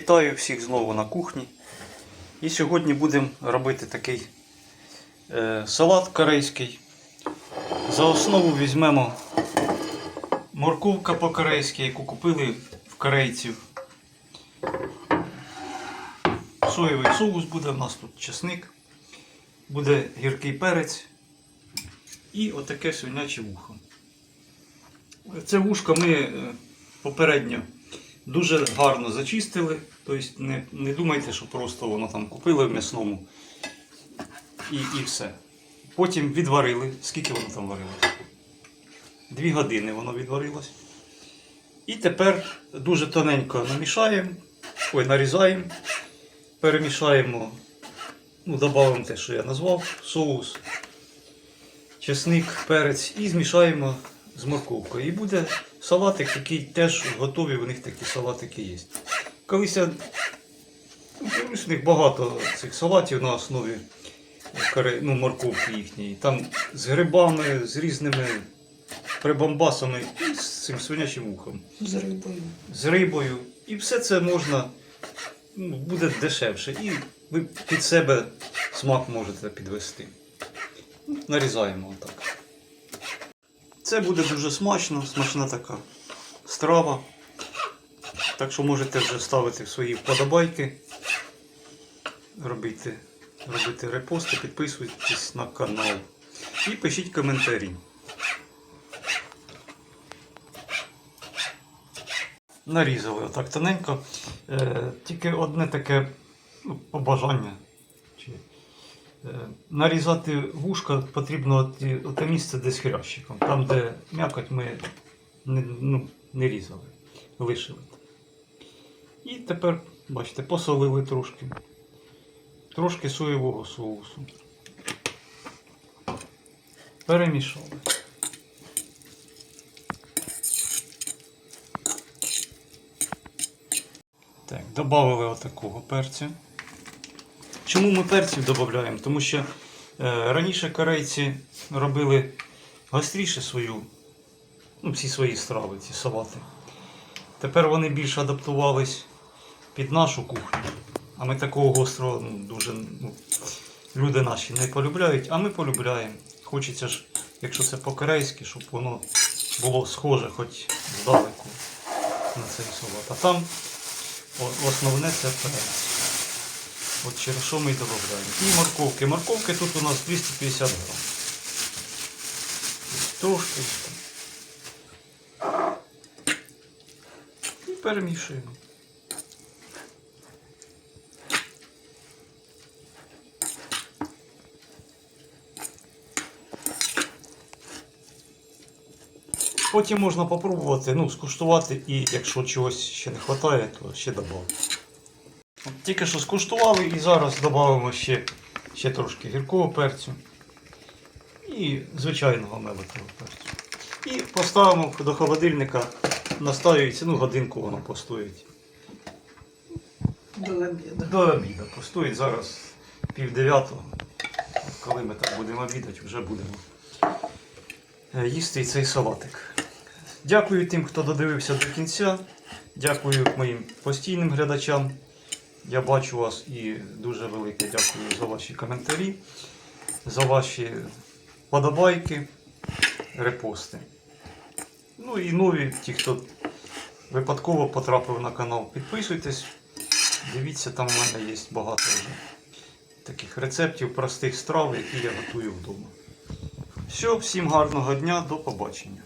Вітаю всіх знову на кухні. І сьогодні будемо робити такий е, салат корейський. За основу візьмемо морковка по-корейськи, яку купили в корейців. Соєвий соус буде, у нас тут чесник, буде гіркий перець і отаке свиняче вухо. Це вушко ми е, попередньо дуже гарно зачистили. Тобто не, не думайте, що просто воно там купили в м'ясному і, і все. Потім відварили. Скільки воно там варилось? Дві години воно відварилось. І тепер дуже тоненько намішаємо, ой, нарізаємо, перемішаємо, ну, додаємо те, що я назвав, соус, чесник, перець і змішаємо з морковкою. І буде салатик, який теж готовий, у них такі салатики є. Колись я у них багато цих салатів на основі ну, морковки їхньої. Там з грибами, з різними прибамбасами і з цим свинячим вухом, З рибою. з рибою. І все це можна, ну, буде дешевше. І ви під себе смак можете підвести. Нарізаємо отак. Це буде дуже смачно, смачна така страва. Так що можете вже ставити свої вподобайки, робити, робити репости, підписуйтесь на канал і пишіть коментарі. Нарізали отак тоненько. Е, тільки одне таке побажання. Е, нарізати вушка потрібно оте місце, де з хрящиком. Там, де м'якоть ми не, ну, не різали, лишили. І тепер, бачите, посолили трошки. Трошки соєвого соусу. Перемішали. Так, додали отакого перцю. Чому ми перців додаємо? Тому що е, раніше корейці робили гостріше свою, ну, всі свої страви, ці салати. Тепер вони більш адаптувались під нашу кухню. А ми такого гострого ну, дуже ну, люди наші не полюбляють, а ми полюбляємо. Хочеться ж, якщо це по-корейськи, щоб воно було схоже хоч здалеку на цей салат. А там основне це перець. От через що ми додаємо. І морковки. Морковки тут у нас 250 грам. Трошки. І перемішуємо. Потім можна попробувати, ну, скуштувати і якщо чогось ще не вистачає, то ще додати. От Тільки що скуштували і зараз додамо ще, ще трошки гіркого перцю і звичайного мелитого перцю. І поставимо до холодильника, настоюється, ну годинку воно постоїть. До обіду. До обіду постоїть зараз пів дев'ятого. Коли ми так будемо обідати, вже будемо е, їсти цей салатик. Дякую тим, хто додивився до кінця. Дякую моїм постійним глядачам. Я бачу вас і дуже велике дякую за ваші коментарі, за ваші подобайки, репости. Ну і нові, ті, хто випадково потрапив на канал, підписуйтесь. Дивіться, там у мене є багато вже таких рецептів простих страв, які я готую вдома. Все, всім гарного дня, до побачення.